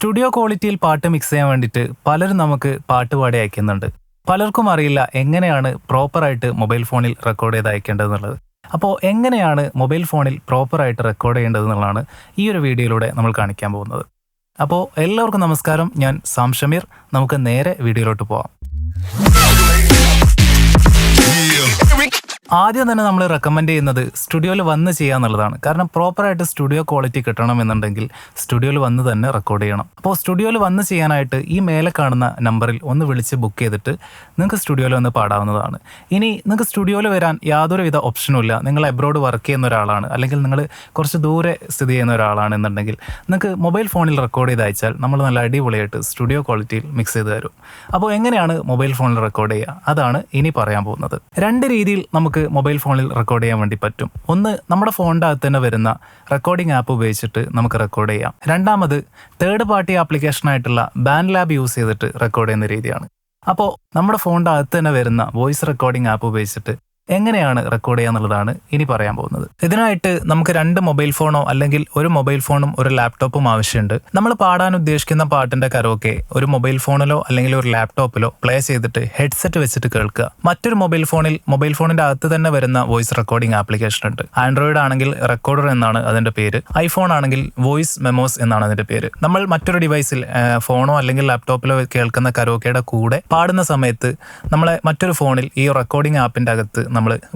Studio ക്വാളിറ്റിയിൽ പാട്ട് mix ചെയ്യാൻ വേണ്ടിയിട്ട് പലരും നമുക്ക് പാട്ട് പാടി അയക്കുന്നുണ്ട്. പലർക്കും അറിയില്ല എങ്ങനെയാണ് പ്രോപ്പറായിട്ട് മൊബൈൽ ഫോണിൽ റെക്കോർഡ് ചെയ്ത് അയക്കേണ്ടതെന്നുള്ളത്. അപ്പോൾ എങ്ങനെയാണ് മൊബൈൽ ഫോണിൽ പ്രോപ്പറായിട്ട് റെക്കോർഡ് ചെയ്യേണ്ടതെന്നുള്ളതാണ് ഈ ഒരു വീഡിയോയിലൂടെ നമ്മൾ കാണിക്കാൻ പോകുന്നത്. അപ്പോൾ എല്ലാവർക്കും നമസ്കാരം. ഞാൻ സാം ഷമീർ. നമുക്ക് നേരെ വീഡിയോയിലോട്ട് പോവാം. ആദ്യം തന്നെ നമ്മൾ റെക്കമെൻഡ് ചെയ്യുന്നത് സ്റ്റുഡിയോയിൽ വന്ന് ചെയ്യുക എന്നുള്ളതാണ്. കാരണം പ്രോപ്പറായിട്ട് സ്റ്റുഡിയോ ക്വാളിറ്റി കിട്ടണമെന്നുണ്ടെങ്കിൽ സ്റ്റുഡിയോയിൽ വന്ന് തന്നെ റെക്കോർഡ് ചെയ്യണം. അപ്പോൾ സ്റ്റുഡിയോയിൽ വന്ന് ചെയ്യാനായിട്ട് ഈ മേലെ കാണുന്ന നമ്പറിൽ ഒന്ന് വിളിച്ച് ബുക്ക് ചെയ്തിട്ട് നിങ്ങൾക്ക് സ്റ്റുഡിയോയിൽ വന്ന് പാടാവുന്നതാണ്. ഇനി നിങ്ങൾക്ക് സ്റ്റുഡിയോയിൽ വരാൻ യാതൊരുവിധ ഓപ്ഷനും ഇല്ല. നിങ്ങൾ എബ്രോഡ് വർക്ക് ചെയ്യുന്ന ഒരാളാണ്. അല്ലെങ്കിൽ നിങ്ങൾ കുറച്ച് ദൂരെ സ്ഥിതി ചെയ്യുന്ന ഒരാളാണ് എന്നുണ്ടെങ്കിൽ നിങ്ങൾക്ക് മൊബൈൽ ഫോണിൽ റെക്കോർഡ് ചെയ്ത് അയച്ചാൽ നമ്മൾ നല്ല അടിപൊളിയായിട്ട് സ്റ്റുഡിയോ ക്വാളിറ്റിയിൽ മിക്സ് ചെയ്ത് തരും. അപ്പോൾ എങ്ങനെയാണ് മൊബൈൽ ഫോണിൽ റെക്കോർഡ് ചെയ്യുക? അതാണ് ഇനി പറയാൻ പോകുന്നത്. രണ്ട് രീതിയിൽ നമുക്ക് മൊബൈൽ ഫോണിൽ റെക്കോർഡ് ചെയ്യാൻ വേണ്ടി പറ്റും. ഒന്ന് നമ്മുടെ ഫോണിന്റെ അകത്ത് തന്നെ വരുന്ന റെക്കോർഡിംഗ് ആപ്പ് ഉപയോഗിച്ചിട്ട് നമുക്ക് റെക്കോർഡ് ചെയ്യാം. രണ്ടാമത് തേർഡ് പാർട്ടി ആപ്ലിക്കേഷനായിട്ടുള്ള ബാൻ ലാബ് യൂസ് ചെയ്തിട്ട് റെക്കോർഡ് ചെയ്യുന്ന രീതിയാണ്. അപ്പോൾ നമ്മുടെ ഫോണിന്റെ അകത്ത് തന്നെ വരുന്ന വോയിസ് റെക്കോർഡിംഗ് ആപ്പ് ഉപയോഗിച്ചിട്ട് എങ്ങനെയാണ് റെക്കോർഡ് ചെയ്യുക എന്നുള്ളതാണ് ഇനി പറയാൻ പോകുന്നത്. ഇതിനായിട്ട് നമുക്ക് രണ്ട് മൊബൈൽ ഫോണോ അല്ലെങ്കിൽ ഒരു മൊബൈൽ ഫോണും ഒരു ലാപ്ടോപ്പും ആവശ്യമുണ്ട്. നമ്മൾ പാടാൻ ഉദ്ദേശിക്കുന്ന പാട്ടിന്റെ കരോക്കെ ഒരു മൊബൈൽ ഫോണിലോ അല്ലെങ്കിൽ ഒരു ലാപ്ടോപ്പിലോ പ്ലേ ചെയ്തിട്ട് ഹെഡ്സെറ്റ് വെച്ചിട്ട് കേൾക്കുക. മറ്റൊരു മൊബൈൽ ഫോണിൽ മൊബൈൽ ഫോണിന്റെ അകത്ത് തന്നെ വരുന്ന വോയിസ് റെക്കോർഡിംഗ് ആപ്ലിക്കേഷൻ ഉണ്ട്. ആൻഡ്രോയിഡ് ആണെങ്കിൽ റെക്കോർഡർ എന്നാണ് അതിന്റെ പേര്. ഐഫോൺ ആണെങ്കിൽ വോയിസ് മെമോസ് എന്നാണ് അതിന്റെ പേര്. നമ്മൾ മറ്റൊരു ഡിവൈസിൽ ഫോണോ അല്ലെങ്കിൽ ലാപ്ടോപ്പിലോ കേൾക്കുന്ന കരോക്കയുടെ കൂടെ പാടുന്ന സമയത്ത് നമ്മളെ മറ്റൊരു ഫോണിൽ ഈ റെക്കോർഡിംഗ് ആപ്പിന്റെ അകത്ത്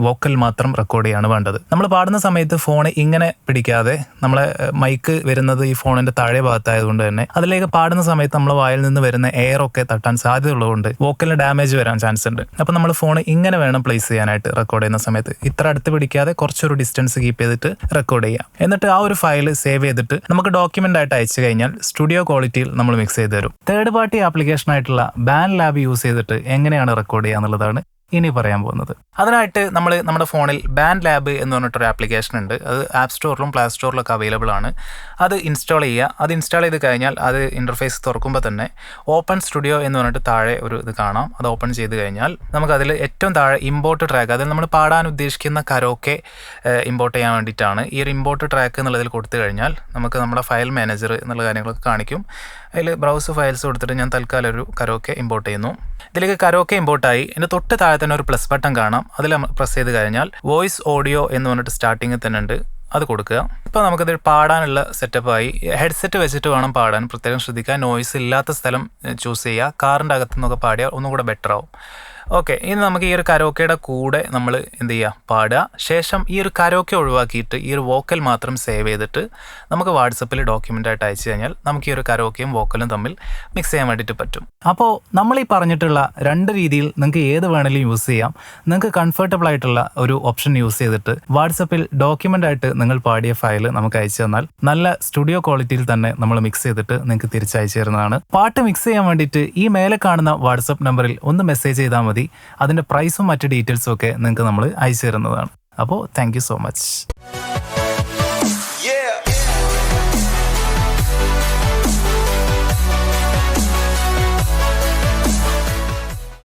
വോക്കൽ മാത്രം റെക്കോർഡ് ചെയ്യാണ് വേണ്ടത്. നമ്മൾ പാടുന്ന സമയത്ത് ഫോൺ ഇങ്ങനെ പിടിക്കാതെ നമ്മളെ മൈക്ക് വരുന്നത് ഈ ഫോണിന്റെ താഴെ ഭാഗത്തായതുകൊണ്ട് തന്നെ അതിലേക്ക് പാടുന്ന സമയത്ത് നമ്മൾ വായിൽ നിന്ന് വരുന്ന എയർ ഒക്കെ തട്ടാൻ സാധ്യതയുള്ളതുകൊണ്ട് വോക്കലിന് ഡാമേജ് വരാൻ ചാൻസ് ഉണ്ട്. അപ്പോൾ നമ്മൾ ഫോൺ ഇങ്ങനെ വേണം പ്ലേസ് ചെയ്യാനായിട്ട് റെക്കോർഡ് ചെയ്യുന്ന സമയത്ത്. ഇത്ര അടുത്ത് പിടിക്കാതെ കുറച്ചൊരു ഡിസ്റ്റൻസ് കീപ്പ് ചെയ്തിട്ട് റെക്കോർഡ് ചെയ്യാം. എന്നിട്ട് ആ ഒരു ഫയൽ സേവ് ചെയ്തിട്ട് നമുക്ക് ഡോക്യുമെന്റ് ആയിട്ട് അയച്ചു കഴിഞ്ഞാൽ സ്റ്റുഡിയോ ക്വാളിറ്റിയിൽ നമ്മൾ മിക്സ് ചെയ്ത് തരും. തേർഡ് പാർട്ടി ആപ്ലിക്കേഷൻ ആയിട്ടുള്ള ബാൻ ലാബ് യൂസ് ചെയ്തിട്ട് എങ്ങനെയാണ് റെക്കോർഡ് ചെയ്യുക എന്നുള്ളതാണ് ഇനി പറയാൻ പോകുന്നത്. അതിനായിട്ട് നമ്മൾ നമ്മുടെ ഫോണിൽ ബാൻഡ് ലാബ് എന്ന് പറഞ്ഞിട്ടൊരു ആപ്ലിക്കേഷൻ ഉണ്ട്. അത് ആപ്പ് സ്റ്റോറിലും പ്ലേ സ്റ്റോറിലും ഒക്കെ അവൈലബിൾ ആണ്. അത് ഇൻസ്റ്റാൾ ചെയ്യുക. അത് ഇൻസ്റ്റാൾ ചെയ്ത് കഴിഞ്ഞാൽ അത് ഇന്റർഫേസ് തുറക്കുമ്പോൾ തന്നെ ഓപ്പൺ സ്റ്റുഡിയോ എന്ന് പറഞ്ഞിട്ട് താഴെ ഒരു ഇത് കാണാം. അത് ഓപ്പൺ ചെയ്ത് കഴിഞ്ഞാൽ നമുക്കതിൽ ഏറ്റവും താഴെ ഇമ്പോർട്ട് ട്രാക്ക് അതിൽ നമ്മൾ പാടാൻ ഉദ്ദേശിക്കുന്ന കരോക്കെ ഇമ്പോർട്ട് ചെയ്യാൻ വേണ്ടിയിട്ടാണ്. ഈ ഒരു ഇമ്പോർട്ട് ട്രാക്ക് എന്നുള്ളതിൽ കൊടുത്തു കഴിഞ്ഞാൽ നമുക്ക് നമ്മുടെ ഫയൽ മാനേജർ എന്നുള്ള കാര്യങ്ങളൊക്കെ കാണിക്കും. അതിൽ ബ്രൗസ് ഫയൽസ് കൊടുത്തിട്ട് ഞാൻ തൽക്കാലം ഒരു കരോക്കെ ഇമ്പോർട്ട് ചെയ്യുന്നു. ഇതിലേക്ക് കരോക്കെ ഇമ്പോർട്ടായി എന്റെ തൊട്ട് താഴെ തന്നെ ഒരു പ്ലസ് ബട്ടൺ കാണാം. അതിൽ പ്രസ് ചെയ്ത് കഴിഞ്ഞാൽ വോയിസ് ഓഡിയോ എന്ന് പറഞ്ഞിട്ട് സ്റ്റാർട്ടിങ്ങിൽ തന്നെ ഉണ്ട്. അത് കൊടുക്കുക. ഇപ്പോൾ നമുക്കത് പാടാനുള്ള സെറ്റപ്പായി ഹെഡ്സെറ്റ് വെച്ചിട്ട് വേണം പാടാൻ. പ്രത്യേകം ശ്രദ്ധിക്കുക. നോയ്സ് ഇല്ലാത്ത സ്ഥലം ചൂസ് ചെയ്യുക. കാറിന്റെ അകത്തു നിന്നൊക്കെ പാടിയാൽ ഒന്നും കൂടെ ബെറ്റർ ആവും. ഓക്കെ ഇനി നമുക്ക് ഈ ഒരു കരോക്കയുടെ കൂടെ നമ്മൾ എന്ത് ചെയ്യുക പാടുക. ശേഷം ഈ ഒരു കരോക്കെ ഒഴിവാക്കിയിട്ട് ഈ ഒരു വോക്കൽ മാത്രം സേവ് ചെയ്തിട്ട് നമുക്ക് വാട്സപ്പിൽ ഡോക്യുമെന്റ് ആയിട്ട് അയച്ചു കഴിഞ്ഞാൽ നമുക്ക് ഈ ഒരു കരോക്കയും വോക്കലും തമ്മിൽ മിക്സ് ചെയ്യാൻ വേണ്ടിയിട്ട് പറ്റും. അപ്പോൾ നമ്മൾ ഈ പറഞ്ഞിട്ടുള്ള രണ്ട് രീതിയിൽ നിങ്ങൾക്ക് ഏത് വേണമെങ്കിലും യൂസ് ചെയ്യാം. നിങ്ങൾക്ക് കംഫർട്ടബിൾ ആയിട്ടുള്ള ഒരു ഓപ്ഷൻ യൂസ് ചെയ്തിട്ട് വാട്സപ്പിൽ ഡോക്യുമെന്റ് ആയിട്ട് നിങ്ങൾ പാടിയ ഫയൽ നമുക്ക് അയച്ചു തന്നാൽ നല്ല സ്റ്റുഡിയോ ക്വാളിറ്റിയിൽ തന്നെ നമ്മൾ മിക്സ് ചെയ്തിട്ട് നിങ്ങൾക്ക് തിരിച്ചയച്ചു തരുന്നതാണ്. പാട്ട് മിക്സ് ചെയ്യാൻ വേണ്ടിയിട്ട് ഈ മേലെ കാണുന്ന വാട്സപ്പ് നമ്പറിൽ ഒന്ന് മെസ്സേജ് ചെയ്താൽ മതി. അതിന്റെ പ്രൈസും മറ്റ് ഡീറ്റെയിൽസും ഒക്കെ നിങ്ങൾക്ക് നമ്മൾ അയച്ചു തരുന്നതാണ്. അപ്പോൾ താങ്ക് സോ മച്ച്